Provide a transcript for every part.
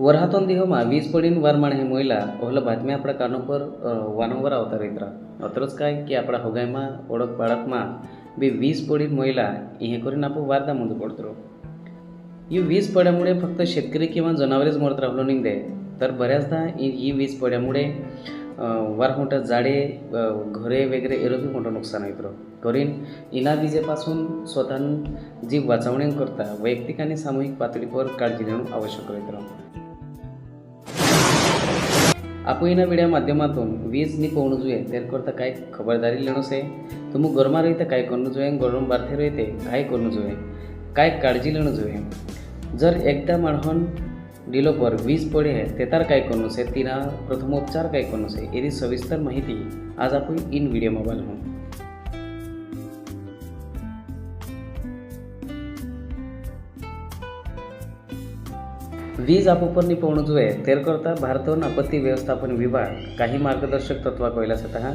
वरहातून दिहोमा वीज पडीन वारमाण हे मोयला ઓહલા બાતમી આપણા કાનો પર અ, વારંવાર આવતા રહેતરા અતરજ કાંઈ કે આપણા હોગાઈમાં ઓળખ બાળકમાં बी वीज पडीन मोयला हे करून आपण वारदा ಮುಂದೆ पडतो ही वीज पड्यामुळे फक्त शेतकरी किंवा जनावरेच मरत राहिलो निघते तर बऱ्याचदा ही ही वीज पड्यामुळे अं, वार मोठं झाडे अं, घरे वगैरे एरोबी मोठं नुकसान येतं करीन इना विजेपासून स्वतः जीव वाचवणे करता वैयक्तिक आणि सामूहिक पातळीवर काळजी घेणं आवश्यक येतं આપ મીડિયા માધ્યમાતૂન વીજની પહોંચવું જોઈએ તેર કરતાં કાંઈક ખબરદારી લેણું છે તો હું ઘરમાં રહીતે કાંઈ કરવું જોઈએ ઘરનું બહારથી રહીતે કાંઈ કરવું જોઈએ કાંઈક કાળજી લેણું જોઈએ जर एकदा माणहन डिलोपर वीज पडे तेतार काय करणं से तिला प्रथमोपचार काय करणं से एरी सविस्तर माहिती आज आपण इन व्हिडिओ मोबाईल म्हणून वीज आपोपननी पवण जुए तेरकरता भारतवन आपत्ती व्यवस्थापन विभाग काही मार्गदर्शक तत्वा कळल्यासतः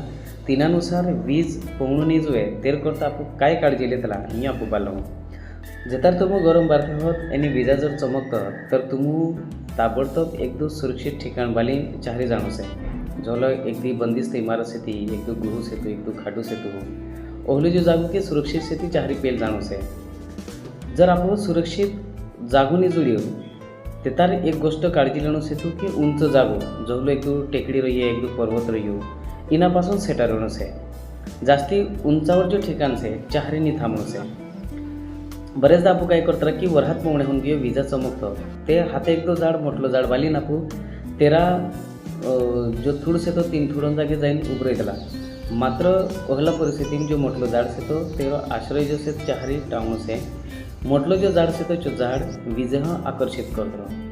तिनानुसार वीज पवणनी जुए तेरकरता आपण काय काळजी लेतला मी आपू पालो जतार तुम गरम बारते होत आणि विजा जर चमकत तर तुम्ही ताबडतोब एकदम सुरक्षित ठिकाण बाली चारी जाणूस आहे. झोल एकदी बंदिस्त इमारत सेती एकदू गुरु सेतू एकदो खाटू सेतू हो. ओहली जो जागू की सुरक्षित सेती चारी पेल जाणूस आहे. जर आपण सुरक्षित जागूनी जुळ्यो ते तर एक गोष्ट काळजी लेणं येतो की उंच जागो जवलो एक टेकडी रहिये एक दो पर्वत रहियो इनापासून सेटारणूस आहे. जास्ती उंचावर जो ठिकाण से चहारीनी थांबणं से बरेचदा आपू काय करतो की वरहात पोवणे होऊन घेऊ विजा चमकतं ते हात एकदो जाड झाड मोठलं झाड वाली नापू तेरा अं, जो थूड से तो तीन थुडून जागे जाईन उभं येतला मात्र ओहला परिस्थितीत जो मोठलं झाड से तो तेरा आश्रय जो से चहारी टावणं से म्हटलं झाड शेताचे झाड विजेह आकर्षित करतं.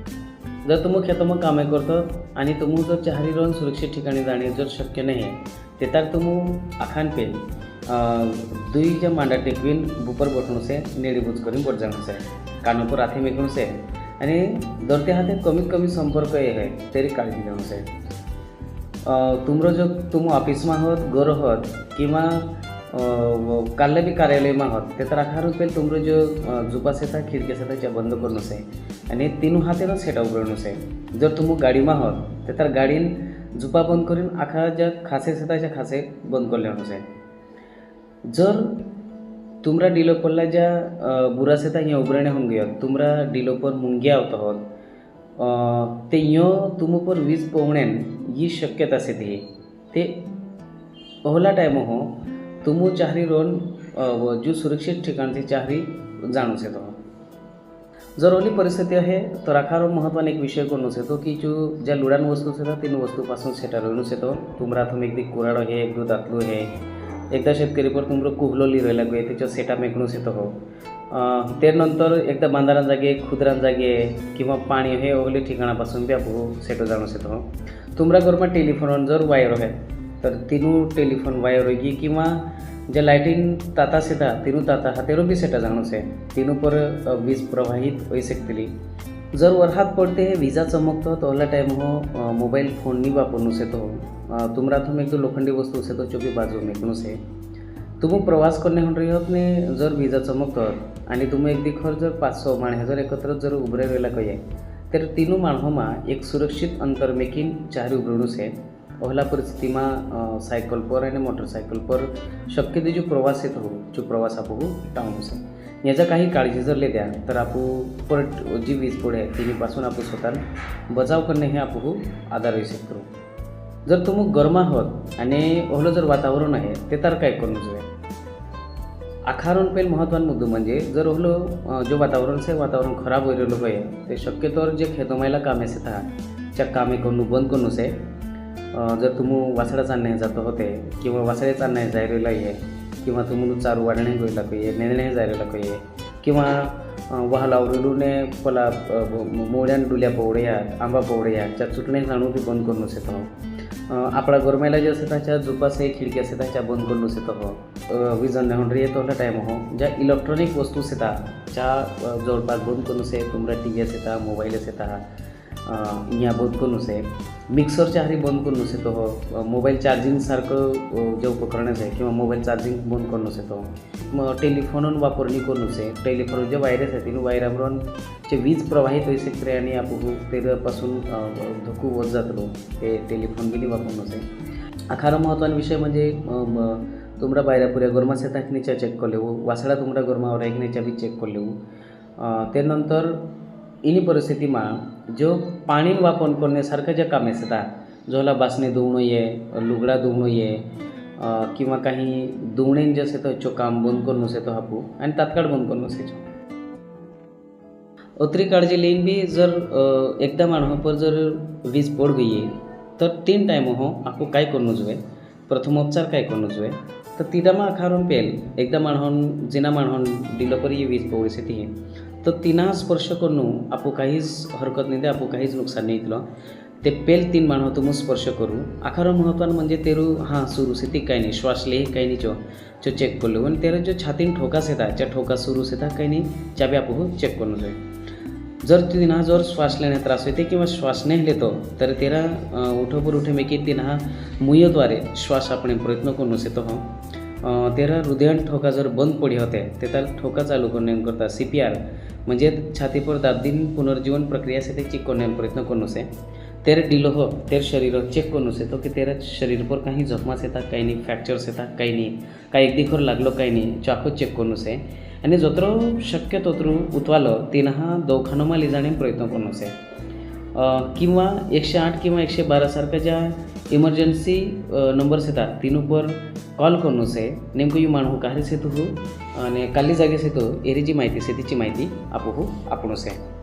जर तुम्ही खेतम कामे करतो आणि तुम्ही जर चहारी राहून सुरक्षित ठिकाणी जाणे जर शक्य नाही ते तर तुम्ही आखान दुई ज्या मांडा टेकवीन बुपर बटणूसे नेडीबूज करून बट जाणूसे कानोपर हाथी मेकणूसे आणि जर ते हाते कमीत कमी संपर्क हे तरी काळजी घेऊनसे. तुमरो जो तुम ऑफिसमा आहोत घर आहोत किंवा કાલે બી કાર્યાલયમાં હોત તે રાખા રૂપિયા તમારું जो ઝુપાસ હતા ખિડકી હતા ત્યાં બંધ કરનું છે અને તેનું હાથેનો સેટ ઉપરનું છે જો તમે ગાડીમાં હોત તે તાર ગાડીન झुपा बंद करून आखा ज्या खासे सताच्या खासे बंद करले अनुसार जर तुमरा डिलोपरला ज्या बुरा सेता हिं उबरणे होऊन गेल तुमरा डिलोपर मुंग्या होत आहोत ते यो तुमपर वीज पोवणेन ही शक्यता से ती ते ओहला टायम हो तुमू चाहरी रोन जो सुरक्षित ठिकाणची चाहरी जाणूच येतो जर ओली परिस्थिती आहे तर आखार महत्वाने एक विषय कोणूच येतो की जो ज्या लुडान वस्तू येतात तीन वस्तूपासून सेटा रोवणूच येतो तुमरा तुम्ही एकदी कुराडो हे एकदू दातलू हे एकदा शेतकरी पर तुमरो कुहलो लिरोयला गो त्याच्या सेटा मेकणूच येतो हो। त्यानंतर एकदा बांधारां जागे खुदरान जागे किंवा पाणी हे ओगले ठिकाणापासून बी सेटो जाणूच येतो तुमरा घरमा टेलिफोन जर वायर आहे तर तिनू टेलिफोन वायर होगी किंवा जे लायटीन ताता सेता तिनू ताता हातेरो बी सेटा जाणूच आहे. तिनू पर वीज प्रवाहित होई शकतली. जर वरहात पडते विजा चमकतो तोहला टाईम हो मोबाईल फोननी वापरूनच येतो. अ, तुमरा तुम एक लोखंडी वस्तू से तो बाजू मेकणूच आहे. तुम्ही प्रवास करणे होऊन रहियोत ने जर विजा चमकतो आणि तुम्ही एक दिखर जर पाच स माण जर एकत्र जर उभरे राहिला कये तर तिनू माणहोमा एक सुरक्षित अंतर मेकिन चारी उभरणूच आहे. પહેલાં પરિસ્થિતિમાં સાયકલ પર અને मोटरसायकल પર શક્य ते जो प्रवास येत हो जो प्रवास आपण हो टाळू सर याचा काही काळजी जर लेत्या तर आपू परत जी वीज पुढे आहे तिच्यापासून आपण स्वतः बचाव करणे हे आप आधार विषय करू जर तुम्ही गरमा आहोत आणि ओहलं जर वातावरण आहे ते तर काय करून जोय आखारून પેલ મહત્વનો मुद्दा म्हणजे जर ओहलो जो वातावरण आहे वातावरण खराब होईल पाहिजे ते शक्यतोवर जे જે कामे असे त्या कामे करून बंद करून બંધ जर तुम्ही वासडा चालणे जात होते किंवा वासडे चालणे जायला ये किंवा तुम्ही चारू वाढणे गोयला कये नेणे जायला कये किंवा वाहला उरलूने पला अ, मोड्यान डुल्या पवड्या आंबा पवड्या त्या चुटणे जाणू बी बंद करून से आपला गोरमेला जे असते त्याच्या जुपासे खिडकी असते त्याच्या बंद करून येतो हो विजन नेहून येतो टाईम हो ज्या इलेक्ट्रॉनिक वस्तू येतात ज्या जवळपास बंद करून से तुमरा टी व्ही येता मोबाईल येता याबोध करून છે मिक्सरच्या ચારે बंद करून છે तो. मोबाईल चार्जिंग सारखं जे उपकरण आहे किंवा मोबाईल चार्जिंग बंद करून असे तो. मग टेलिफोन वापरणी करून असे टेलिफोन जे वायरस आहे तिने वायरावरून जे वीज प्रवाहित होईल शकते आणि आपण त्यापासून धोकू होत जातो ते. टेलिफोन बिनी वापरून असे आखारा महत्त्वाचा विषय म्हणजे তোমরা বাইরা পুরে গরমা সেতা নিচা চেক করলেও वासडा तुमरा गरमा एक बी चेक कर लेऊ त्यानंतर इनी परिस्थितीमा जो पाणी वापर करण्यासारखं जे काम जो जोला बासणे धुवणं ये लुगडा धुवणं ये किंवा काही धुवणेन जे असे तो काम बंद करून तो हापू आणि तात्काळ बंद करून येतो अत्री काळजी लेन भी जर एकदा माणू पर जर वीज पड़ गई तर तीन टाइम हो आपू काय करनु जुए प्रथमोपचार काय करनु जुए तर तिदामा आखारून पेल. एकदा माणून जिना माणून डिलो पर ये वीज पड़ी से ती तर तिना स्पर्श करून आपू काहीच हरकत नाही ते आपू काहीच नुकसान नाही इतलं ते पेल तीन माणहं तुम स्पर्श करू. आखारं महत्वानं म्हणजे तेरू हां सुरू से ती काही नाही. श्वास ले काही नाही जो जो चेक करलो आणि तेरा जो छातीन ठोकास येतात ज्या ठोकास सुरू येतात काही नाही चाबी आपू चेक करून जाईल जर तिना जर श्वास लेण्यात त्रास होते किंवा श्वास नाही लेतो तर तेरा अ, उठोपर उठे मेकी तिना मुयद्वारे श्वास आपण प्रयत्न करून येतो हो. तेरा हृदयन ठोका जर बंद पडे होते. तेता ठोका चालू करण्यान करता सी पी आर. म्हणजे छाती पर पुनर्जीवन प्रक्रिया से चेक करण्यान प्रयत्न करू से तेर डिलो हो तेर शरीर चेक करू से तो की तेरा शरीर पर काही जखमास येतात काही नाही. फ्रॅक्चर्स येतात काही नाही. काही एक दिखर लागलो काही नाही. चाको चेक करू से आणि जोत्रो शक्य तोत्रू उतवालो तिनं हा दवाखानामा प्रयत्न करू से किंवा एकशे आठ किंवा एकशे बारासारख्या ज्या इमर्जन्सी नंबर्स येतात तिनूपर कॉल करून से नेमकं माणू काहीच सेतू हो, आणि काली जागे सेतू एरीची माहिती शेतीची माहिती आपू आपणच आहे.